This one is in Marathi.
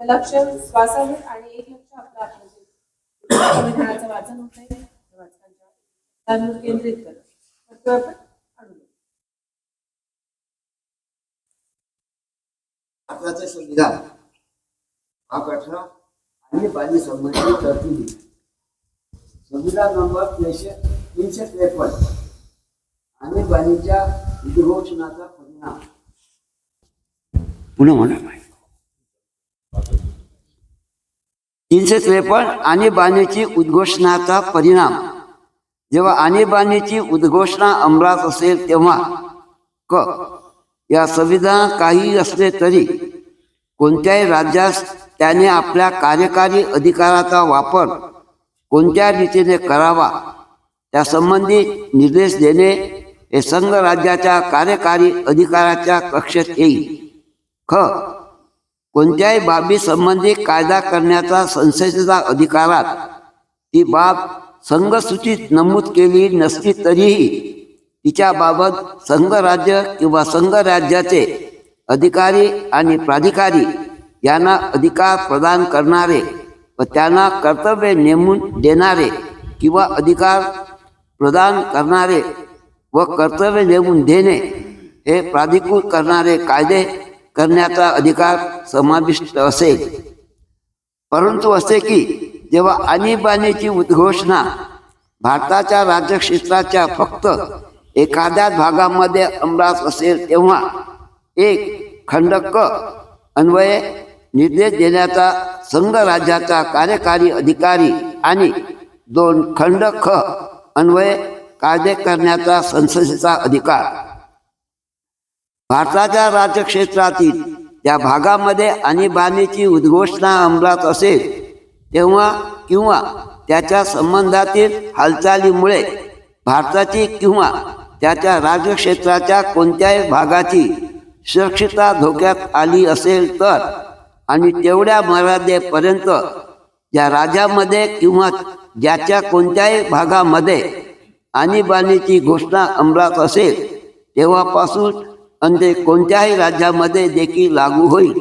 लक्ष श्वासावर आणि एक लक्ष आपलं संविधानाचं वाचन होत आहे. वाचकांच्या त्यावर केंद्रित करा. तर आपण. भारताचे संविधान. हा कठरा आणि बाजी संबंधित तरतुदी. संविधान नंबर तीनशे तीनशे त्रेपन्न. आणि बाणीच्या उद्घोषणाचा परिणाम. पुन्हा म्हणा तीनशे त्रेपन्न आणीबाणीची उद्घोषणाचा परिणाम. जेव्हा आणीबाणीची उद्घोषणा अंमलात असेल तेव्हा क. या संविधान काही असले तरी कोणत्याही राज्यास त्याने आपल्या कार्यकारी अधिकाराचा वापर कोणत्या रीतीने करावा त्यासंबंधी निर्देश देणे हे संघ राज्याच्या कार्यकारी अधिकाराच्या कक्षेत येईल. ख. कोणत्याही बाबी संबंधी कायदा करण्याचा संसदेचा अधिकारात ती बाब संघसूचित नमूद केली नसली तरीही तिच्याबाबत संघ राज्य किंवा संघ राज्याचे अधिकारी आणि प्राधिकारी यांना अधिकार प्रदान करणारे व त्यांना कर्तव्य नेमून देणारे किंवा अधिकार प्रदान करणारे व कर्तव्य नेमून देणे हे प्राधिकृत करणारे कायदे करण्याचा अधिकार समाविष्ट असेल परंतु असे की जेव्हा आणीबाणीची उद्घोषणा भारताच्या राज्यक्षेत्राच्या फक्त एखाद्या भागामध्ये अंमलात असेल तेव्हा एक खंडक अन्वये निर्देश देण्याचा संघ राज्याचा कार्यकारी अधिकारी आणि दोन खंड ख अन्वये कायदे करण्याचा संसदेचा अधिकार. भारताच्या राज्यक्षेत्रातील त्या भागामध्ये आणीबाणीची उद्घोषणा अंमलात असेल तेव्हा किंवा त्याच्या संबंधातील हालचालीमुळे भारताची किंवा त्याच्या राज्यक्षेत्राच्या कोणत्याही भागाची सुरक्षितता धोक्यात आली असेल तर आणि तेवढ्या मर्यादेपर्यंत ज्या राज्यामध्ये किंवा ज्याच्या कोणत्याही भागामध्ये आणीबाणीची घोषणा अंमलात असेल तेव्हापासून आणि ते कोणत्याही राज्यामध्ये देखील लागू होईल.